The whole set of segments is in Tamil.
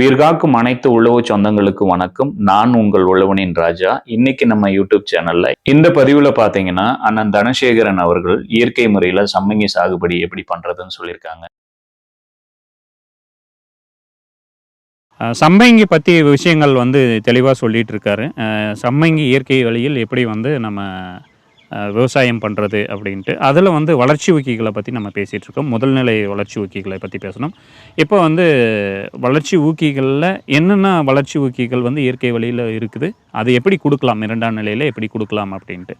உயிர்காக்கும் அனைத்து உழவு சொந்தங்களுக்கு வணக்கம். நான் உங்கள் உழவனின் ராஜா. இன்னைக்கு நம்ம யூடியூப் சேனல்ல இந்த பதிவுல பாத்தீங்கன்னா அண்ணன் தனசேகரன் அவர்கள் இயற்கை முறையில சம்மங்கி சாகுபடி எப்படி பண்றதுன்னு சொல்லியிருக்காங்க. சம்மங்கி சம்பங்கி பற்றி விஷயங்கள் வந்து தெளிவாக சொல்லிட்டு இருக்காரு. சம்மங்கி சம்பங்கி இயற்கை வழியில் எப்படி வந்து நம்ம விவசாயம் பண்ணுறது அப்படின்ட்டு. அதில் வந்து வளர்ச்சி ஊக்கிகளை பற்றி நம்ம பேசிகிட்டு இருக்கோம். முதல்நிலை வளர்ச்சி ஊக்கிகளை பற்றி பேசணும். இப்போ வந்து வளர்ச்சி ஊக்கிகளில் என்னென்ன வளர்ச்சி ஊக்கிகள் வந்து இயற்கை வழியில் இருக்குது? அது எப்படி கொடுக்கலாம்? இரண்டாம் நிலையில் எப்படி கொடுக்கலாம் அப்படின்ட்டு.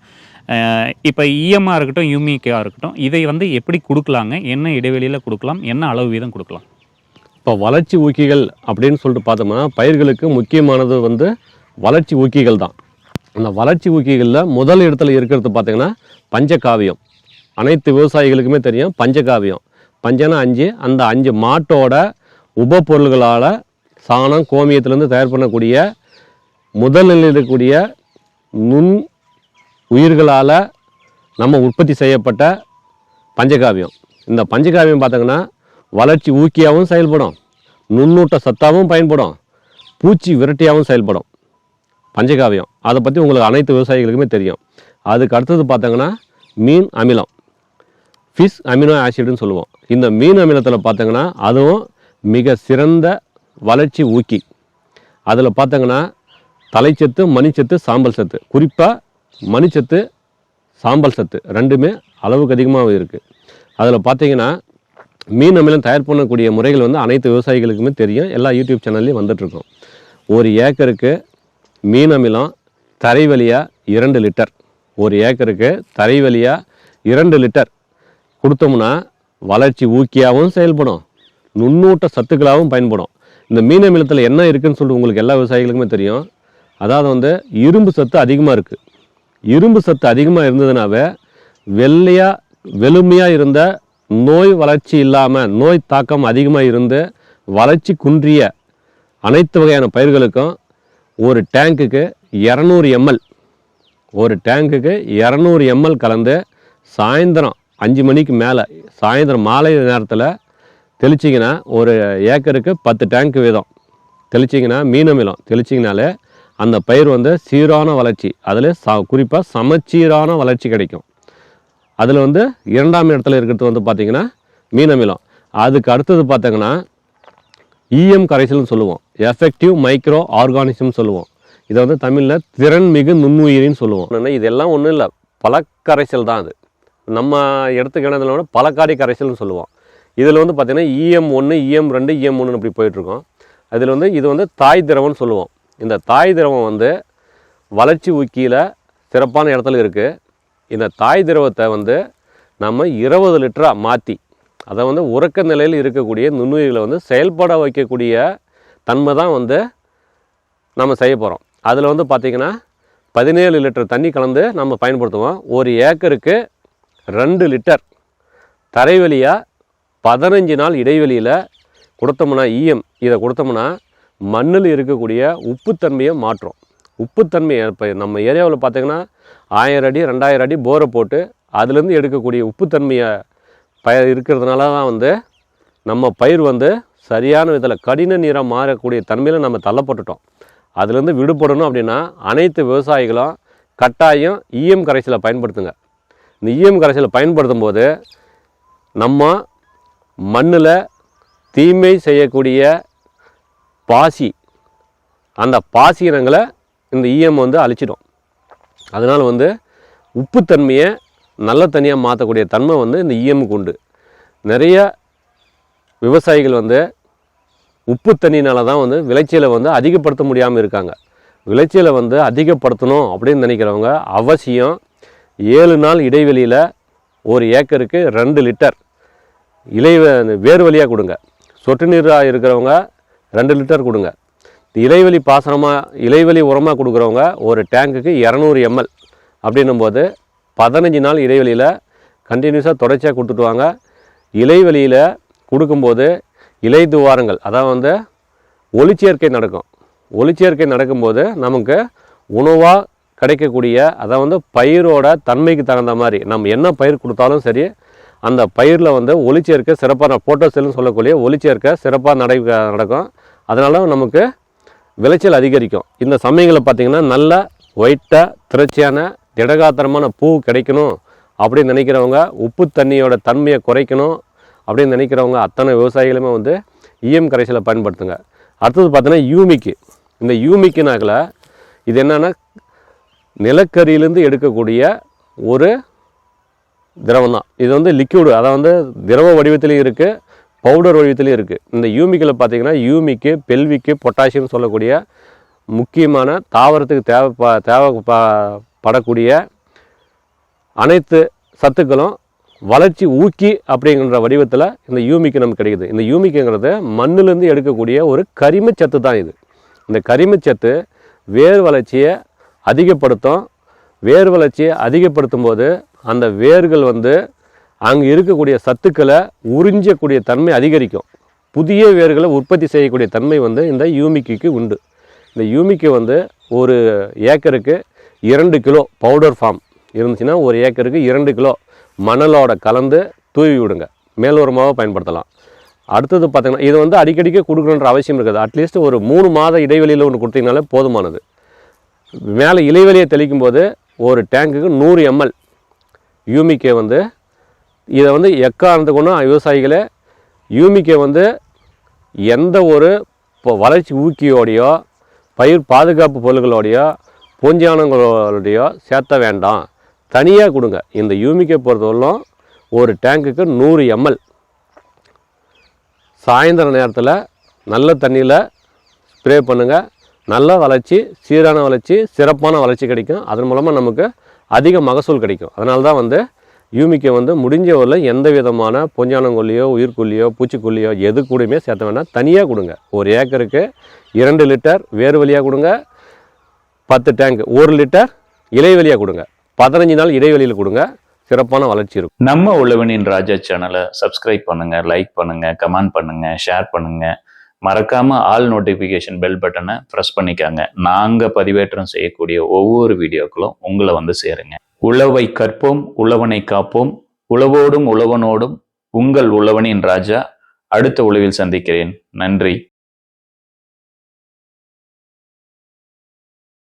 இப்போ இஎம்ஆ இருக்கட்டும் யூமிகேஆ இருக்கட்டும் இதை வந்து எப்படி கொடுக்கலாங்க? என்ன இடைவெளியில் கொடுக்கலாம்? என்ன அளவு வீதம் கொடுக்கலாம்? இப்போ வளர்ச்சி ஊக்கிகள் அப்படின்னு சொல்லிட்டு பார்த்தோம்னா பயிர்களுக்கு முக்கியமானது வந்து வளர்ச்சி ஊக்கிகள் தான். அந்த வளர்ச்சி ஊக்கிகளில் முதல் இடத்துல இருக்கிறது பார்த்திங்கன்னா பஞ்சகாவியம். அனைத்து விவசாயிகளுக்குமே தெரியும் பஞ்சகாவியம். பஞ்சனா அஞ்சு அந்த அஞ்சு மாட்டோட உப பொருள்களால் சாணம் கோமியத்திலேருந்து தயார் பண்ணக்கூடிய முதல் நிலையில் இருக்கக்கூடிய நுண் உயிர்களால் நம்ம உற்பத்தி செய்யப்பட்ட பஞ்சகாவியம். இந்த பஞ்சகாவியம் பார்த்தீங்கன்னா வளர்ச்சி ஊக்கியாகவும் செயல்படும். நுண்ணூட்ட சத்தாகவும் பயன்படும். பூச்சி விரட்டியாகவும் செயல்படும். பஞ்சகாவியம். அதை பற்றி உங்களுக்கு அனைத்து விவசாயிகளுக்குமே தெரியும். அதுக்கு அடுத்தது பார்த்தீங்கன்னா மீன் அமிலம். ஃபிஷ் அமினோ ஆசிட்னு சொல்லுவோம். இந்த மீன் அமிலத்தில் பார்த்தீங்கன்னா அதுவும் மிக சிறந்த வளர்ச்சி ஊக்கி. அதில் பார்த்தீங்கன்னா தலைச்சத்து மணிச்சத்து சாம்பல் சத்து. குறிப்பாக மணிச்சத்து சாம்பல் சத்து. ரெண்டுமே அளவுக்கு அதிகமாக இருக்குது அதில் பார்த்தீங்கன்னா மீன் அமிலம் தயார் பண்ணக்கூடிய முறைகள் வந்து அனைத்து விவசாயிகளுக்குமே தெரியும். எல்லா யூடியூப் சேனல்லையும் வந்துட்ருக்கோம் ஒரு ஏக்கருக்கு மீன் அமிலம் தரை வழியாக இரண்டு லிட்டர். ஒரு ஏக்கருக்கு தரை வழியாக இரண்டு லிட்டர். கொடுத்தோம்னா வளர்ச்சி ஊக்கியாகவும் செயல்படும். நுண்ணூட்ட சத்துக்களாகவும் பயன்படும். இந்த மீன் அமிலத்தில் என்ன இருக்குதுன்னு சொல்லிட்டு உங்களுக்கு எல்லா விவசாயிகளுக்குமே தெரியும். அதாவது வந்து இரும்பு சத்து அதிகமாக இருக்குது இரும்பு சத்து அதிகமாக இருந்ததுனாவே வெள்ளையாக வெளுமையாக இருந்த நோய் வளர்ச்சி இல்லாமல் நோய் தாக்கம் அதிகமாக இருந்து வளர்ச்சி குன்றிய அனைத்து வகையான பயிர்களுக்கும் ஒரு டேங்குக்கு இரநூறு எம்எல் ஒரு டேங்குக்கு இரநூறு எம்எல் கலந்து சாயந்தரம் அஞ்சு மணிக்கு மேலே சாயந்தரம் மாலை நேரத்தில் தெளிச்சிங்கன்னா ஒரு ஏக்கருக்கு பத்து டேங்க் வீதம். தெளிச்சிங்கன்னா மீன் அமிலம் தெளிச்சிங்கனாலே அந்த பயிர் வந்து சீரான வளர்ச்சி. அதில் ச குறிப்பாக சமச்சீரான வளர்ச்சி கிடைக்கும். அதில் வந்து இரண்டாம் இடத்துல இருக்கிறது வந்து பார்த்திங்கன்னா மீன் அமிலம் அதுக்கு அடுத்தது பார்த்தீங்கன்னா இஎம் கரைசல்னு சொல்லுவோம். எஃபெக்டிவ் மைக்ரோ ஆர்கானிசம் சொல்லுவோம். இதை வந்து தமிழில் திறன்மிகு நுண்ணுயிரின்னு சொல்லுவோம். என்னென்னா இதெல்லாம் ஒன்றும் இல்லை. பழக்கரைசல் தான் அது. நம்ம இடத்துக்கு விட பழக்காடி கரைசல்னு சொல்லுவோம். இதில் வந்து பார்த்திங்கன்னா இஎம் ஒன்று இஎம் ரெண்டு இஎம் ஒன்று இப்படி போயிட்டுருக்கோம். அதில் வந்து இது வந்து தாய் திரவம்னு சொல்லுவோம். இந்த தாய் திரவம் வந்து வளர்ச்சி ஊக்கியில் சிறப்பான இடத்துல இருக்குது இந்த தாய் திரவத்தை வந்து நம்ம இருபது லிட்டராக மாற்றி அதை வந்து உறக்க நிலையில் இருக்கக்கூடிய நுண்ணுயிர்களை வந்து செயல்பட வைக்கக்கூடிய தன்மை தான் வந்து நம்ம செய்ய போகிறோம் அதில் வந்து பார்த்திங்கன்னா பதினேழு லிட்டர் தண்ணி கலந்து நம்ம பயன்படுத்துவோம். ஒரு ஏக்கருக்கு ரெண்டு லிட்டர் தரைவழியாக பதினஞ்சு நாள் இடைவெளியில் கொடுத்தோம்னா ஈயம் இதை கொடுத்தோம்னா மண்ணில் இருக்கக்கூடிய உப்புத்தன்மையை மாற்றும். உப்புத்தன்மையை இப்போ நம்ம ஏரியாவில் பார்த்தீங்கன்னா ஆயிரம் அடி ரெண்டாயிரம் அடி போரை போட்டு அதுலேருந்து எடுக்கக்கூடிய உப்புத்தன்மையை பய இருக்கிறதுனால தான் வந்து நம்ம பயிர் வந்து சரியான விதத்தில் கடின நீராக மாறக்கூடிய தன்மையில் நம்ம தள்ளப்பட்டுட்டோம். அதுலேருந்து விடுபடணும் அப்படின்னா அனைத்து விவசாயிகளும் கட்டாயம் ஈயம் கரைசலை பயன்படுத்துங்க. இந்த ஈயம் கரைசலை பயன்படுத்தும் போது நம்ம மண்ணில் தீமை செய்யக்கூடிய பாசி அந்த பாசி இனங்களை இந்த ஈயம் வந்து அழிச்சிடும். அதனால் வந்து உப்புத்தன்மையை நல்ல தனியாக மாற்றக்கூடிய தன்மை வந்து இந்த e ஈஎம்முக்கு உண்டு. நிறைய விவசாயிகள் வந்து உப்பு தண்ணினால தான் வந்து விளைச்சலை வந்து அதிகப்படுத்த முடியாமல் இருக்காங்க. விளைச்சலை வந்து அதிகப்படுத்தணும் அப்படின்னு நினைக்கிறவங்க அவசியம் ஏழு நாள் இடைவெளியில் ஒரு ஏக்கருக்கு ரெண்டு லிட்டர் இலை வேர் வழியாக கொடுங்க. சொட்டு நீராக இருக்கிறவங்க ரெண்டு லிட்டர் கொடுங்க. இலைவெளி பாசனமாக இலைவெளி உரமாக கொடுக்குறவங்க ஒரு டேங்குக்கு இரநூறு எம்எல் அப்படின்னும் போது பதினஞ்சு நாள் இடைவெளியில் கண்டினியூஸாக தொடர்ச்சியாக கொடுத்துட்டு வாங்க இலைவெளியில் கொடுக்கும்போது இலை துவாரங்கள் அதாவது வந்து ஒளிச்சேர்க்கை நடக்கும். ஒளிச்சேர்க்கை நடக்கும்போது நமக்கு உணவாக கிடைக்கக்கூடிய அதாவது வந்து பயிரோட தன்மைக்கு தகுந்த மாதிரி நம்ம என்ன பயிர் கொடுத்தாலும் சரி அந்த பயிரில் வந்து ஒளிச்சேர்க்கை சிறப்பாக போட்டோசெல்னு சொல்லக்கூடிய ஒளிச்சேர்க்கை சிறப்பாக நடை நடக்கும். அதனால நமக்கு விளைச்சல் அதிகரிக்கும். இந்த சமயங்களில் பார்த்தீங்கன்னா நல்ல ஒயிட்டாக திரட்சியான திடகாத்திரமான பூ கிடைக்கணும் அப்படின்னு நினைக்கிறவங்க உப்பு தண்ணியோட தன்மையை குறைக்கணும் அப்படின்னு நினைக்கிறவங்க அத்தனை விவசாயிகளுமே வந்து இஎம் கரைசலை பயன்படுத்துங்க. அடுத்தது பார்த்தோன்னா யூமிக்கு இந்த யூமிக்குனாக்கில் இது என்னென்னா நிலக்கரியிலேருந்து எடுக்கக்கூடிய ஒரு திரவம் தான். இது வந்து லிக்யூடு அதாவது வந்து திரவ வடிவத்திலையும் இருக்குது பவுடர் வடிவத்திலையும் இருக்குது இந்த யூமிக்கில் பார்த்தீங்கன்னா யூமிக்கு பெல்விக்கு பொட்டாசியம் சொல்லக்கூடிய முக்கியமான தாவரத்துக்கு தேவை தேவை ப- படக்கூடிய அனைத்து சத்துக்களும் வளர்ச்சி ஊக்கி அப்படிங்கிற வடிவத்தில் இந்த யூமிக்கு நமக்கு கிடைக்குது. இந்த யூமிக்குங்கிறது மண்ணிலேருந்து எடுக்கக்கூடிய ஒரு கரிமச்சத்து தான் இது. இந்த கரிமச்சத்து வேர் வளர்ச்சியை அதிகப்படுத்தும். வேர் வளர்ச்சியை அதிகப்படுத்தும் போது அந்த வேர்கள் வந்து அங்கே இருக்கக்கூடிய சத்துக்களை உறிஞ்சக்கூடிய தன்மை அதிகரிக்கும். புதிய வேர்களை உற்பத்தி செய்யக்கூடிய தன்மை வந்து இந்த யூமிக்கு உண்டு. இந்த யூமிக்கு வந்து ஒரு ஏக்கருக்கு இரண்டு கிலோ பவுடர் ஃபார்ம் இருந்துச்சுன்னா ஒரு ஏக்கருக்கு இரண்டு கிலோ மணலோட கலந்து தூவி விடுங்க. மேலோரமாக பயன்படுத்தலாம். அடுத்தது பார்த்திங்கன்னா இது வந்து அடிக்கடிக்கு கொடுக்கணுன்ற அவசியம் இருக்காது. அட்லீஸ்ட் ஒரு மூணு மாத இடைவெளியில் ஒன்று கொடுத்தீங்கனாலே போதுமானது. மேலே இலைவெளியை தெளிக்கும் போது ஒரு டேங்குக்கு நூறு எம்எல் யூமிக்கே வந்து இதை வந்து எக்காரணத்து விவசாயிகளே யூமிக்கே வந்து எந்த ஒரு இப்போ வளர்ச்சி ஊக்கியோடையோ பயிர் பாதுகாப்பு பொருள்களோடையோ பூஞ்சானங்களுடைய சேர்த்த வேண்டாம். தனியாக கொடுங்க. இந்த யூமிக்கை பொறுத்தவரைக்கும் ஒரு டேங்குக்கு நூறு எம்எல். சாயந்தர நேரத்தில் நல்ல தண்ணியில் ஸ்ப்ரே பண்ணுங்கள் நல்ல வளர்ச்சி சீரான வளர்ச்சி சிறப்பான வளர்ச்சி கிடைக்கும். அதன் மூலமாக நமக்கு அதிக மகசூல் கிடைக்கும். அதனால தான் வந்து யூமிக்கை வந்து முடிஞ்ச ஊரில் எந்த விதமான பொஞ்சானங்கொல்லியோ உயிர்கொல்லியோ பூச்சிக்கொல்லியோ எது கூடயுமே சேர்த்த வேண்டாம். தனியாக கொடுங்க. ஒரு ஏக்கருக்கு இரண்டு லிட்டர் வேறு வழியாக கொடுங்க. பத்து டேங்க் ஒரு லிட்டர் இடைவெளியாக கொடுங்க. பதினஞ்சு நாள் இடைவெளியில் கொடுங்க. சிறப்பான வளர்ச்சி இருக்கும். நம்ம உழவனின் ராஜா சேனலை சப்ஸ்கிரைப் பண்ணுங்க லைக் பண்ணுங்க கமெண்ட் பண்ணுங்க ஷேர் பண்ணுங்க. மறக்காம ஆல் நோட்டிஃபிகேஷன் பெல் பட்டனை ப்ரெஸ் பண்ணிக்காங்க. நாங்க பதிவேற்றம் செய்யக்கூடிய ஒவ்வொரு வீடியோக்களும் உங்களை வந்து சேருங்க. உழவை கற்போம் உழவனை காப்போம். உழவோடும் உழவனோடும் உங்கள் உழவனின் ராஜா. அடுத்த உழவில் சந்திக்கிறேன். நன்றி.